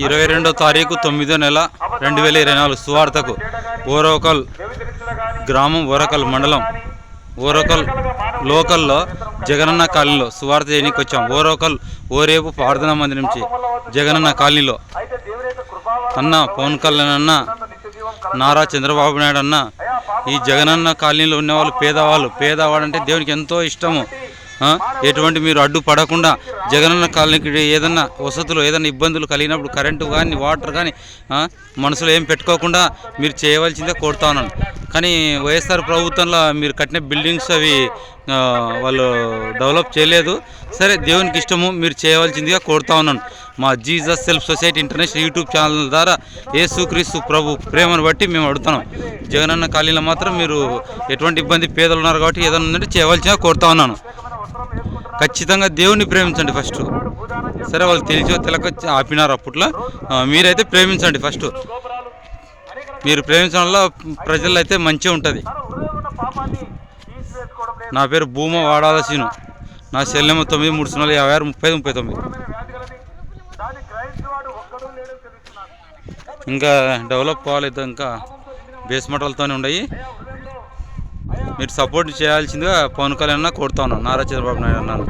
ఇరవై రెండో తారీఖు తొమ్మిదో నెల రెండు వేల ఇరవై నాలుగు సువార్తకు ఓరోకల్ గ్రామం ఓరకల్ మండలం ఓరోకల్ లోకల్లో జగనన్న కాలనీలో సువార్త చేయడానికి వచ్చాం. ఓరోకల్ ఓరేపు ప్రార్థనా మంది నుంచి జగనన్న కాలనీలో అన్న పవన్ కళ్యాణ్ అన్న నారా చంద్రబాబు నాయుడు అన్న ఈ జగనన్న కాలనీలో ఉన్నవాళ్ళు పేదవాళ్ళు. పేదవాడు అంటే దేవునికి ఎంతో ఇష్టము. ఎటువంటి మీరు అడ్డు పడకుండా జగనన్న కాలనీకి ఏదన్నా వసతులు ఏదైనా ఇబ్బందులు కలిగినప్పుడు కరెంటు కానీ వాటర్ కానీ మనసులో ఏం పెట్టుకోకుండా మీరు చేయవలసిందే కోరుతా ఉన్నాను. కానీ వైఎస్ఆర్ ప్రభుత్వంలో మీరు కట్టిన బిల్డింగ్స్ అవి వాళ్ళు డెవలప్ చేయలేదు. సరే దేవునికి ఇష్టము మీరు చేయవలసిందిగా కోరుతా ఉన్నాను. మా Jesus self society international YouTube channel ద్వారా ఏసుక్రీస్తు ప్రభు ప్రేమను బట్టి మేము అడుగుతున్నాం. జగనన్న కాలనీలో మాత్రం మీరు ఎటువంటి ఇబ్బంది పేదలు ఉన్నారు కాబట్టి ఏదైనా ఉందంటే చేయవలసిందిగా కోరుతా ఉన్నాను. ఖచ్చితంగా దేవుని ప్రేమించండి ఫస్ట్. సరే వాళ్ళు తెలిసో తెలక ఆపినారు అప్పట్లో. మీరైతే ప్రేమించండి ఫస్ట్. మీరు ప్రేమించడం వల్ల ప్రజల్లో అయితే మంచిగా ఉంటుంది. నా పేరు భూమ వాడాల సీను. నా సెల్లెమ్మ తొమ్మిది మూడు సున్నాలు యాభై ఆరు ముప్పై ముప్పై తొమ్మిది. ఇంకా డెవలప్ కావాలి ఇంకా బేస్ మోటార్లతోనే ఉన్నాయి మీరు సపోర్ట్ చేయాల్సిందిగా పవన్ కళ్యాణ్ అన్న కోరుతా ఉన్నాను. నారా చంద్రబాబు నాయుడు అన్నాను.